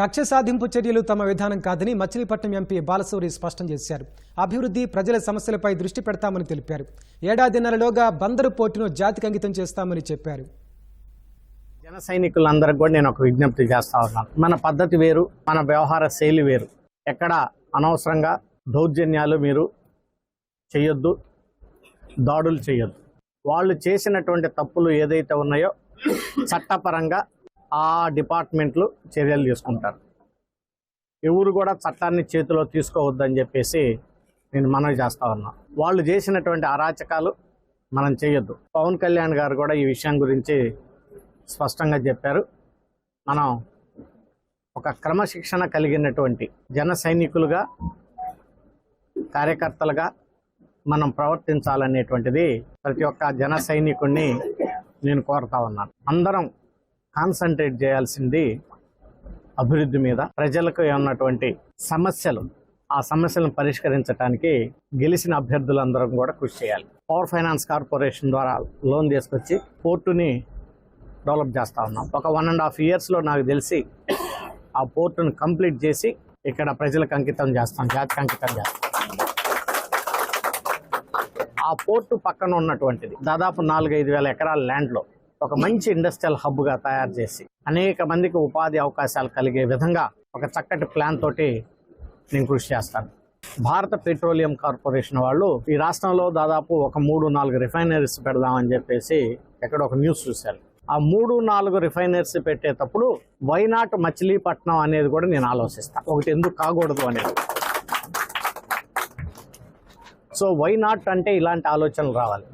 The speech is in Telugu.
కక్ష సాధింపు చర్యలు తమ విధానం కాదని మచిలీపట్నం ఎంపీ బాలసూరి స్పష్టం చేశారు. అభివృద్ధి ప్రజల సమస్యలపై దృష్టి పెడతామని తెలిపారు. ఏడాదిన్నరలోగా బందరు పోర్టును జాతికి అంకితం చేస్తామని చెప్పారు. జన సైనికులందరికి కూడా నేను ఒక విజ్ఞప్తి చేస్తా ఉన్నాను. మన పద్ధతి వేరు మన వ్యవహార శైలి వేరు. ఎక్కడ అనవసరంగా దౌర్జన్యాలు మీరు చేయొద్దు దాడులు చేయొద్దు. వాళ్ళు చేసినటువంటి తప్పులు ఏదైతే ఉన్నాయో చట్టపరంగా ఆ డిపార్ట్మెంట్లు చర్యలు తీసుకుంటారు. ఎవరు కూడా చట్టాన్ని చేతిలో తీసుకోవద్దని చెప్పేసి నేను మనవి చేస్తా ఉన్నా. వాళ్ళు చేసినటువంటి అరాచకాలు మనం చేయొద్దు. పవన్ కళ్యాణ్ గారు కూడా ఈ విషయం గురించి స్పష్టంగా చెప్పారు. మనం ఒక క్రమశిక్షణ కలిగినటువంటి జన సైనికులుగా కార్యకర్తలుగా మనం ప్రవర్తించాలనేటువంటిది ప్రతి ఒక్క జన సైనికుడిని నేను కోరుతా ఉన్నాను. అందరం కాన్సన్ట్రేట్ చేయాల్సింది అభివృద్ధి మీద. ప్రజలకు ఉన్నటువంటి సమస్యలు ఆ సమస్యలను పరిష్కరించడానికి గెలిచిన అభ్యర్థులందరం కూడా కృషి చేయాలి. పవర్ ఫైనాన్స్ కార్పొరేషన్ ద్వారా లోన్ తీసుకొచ్చి పోర్టుని డెవలప్ చేస్తూ ఉన్నాం. ఒక వన్ అండ్ హాఫ్ ఇయర్స్లో నాకు తెలిసి ఆ పోర్టును కంప్లీట్ చేసి ఇక్కడ ప్రజలకు అంకితం చేస్తాం జాతికి అంకితం చేస్తాం. ఆ పోర్టు పక్కన ఉన్నటువంటిది దాదాపు నాలుగైదు వేల ఎకరాల ల్యాండ్లో ఒక మంచి ఇండస్ట్రియల్ హబ్గా తయారు చేసి అనేక మందికి ఉపాధి అవకాశాలు కలిగే విధంగా ఒక చక్కటి ప్లాన్ తోటి నేను కృషి చేస్తాను. భారత పెట్రోలియం కార్పొరేషన్ వాళ్ళు ఈ రాష్ట్రంలో దాదాపు ఒక మూడు నాలుగు రిఫైనరీస్ పెడదామని చెప్పేసి ఎక్కడ ఒక న్యూస్ చూశారు. ఆ మూడు నాలుగు రిఫైనరీస్ పెట్టేటప్పుడు వైనాట్ మచిలీపట్నం అనేది కూడా నేను ఆలోచిస్తాను. ఒకటి ఎందుకు కాకూడదు అనేది. సో వైనాట్ అంటే ఇలాంటి ఆలోచనలు రావాలి.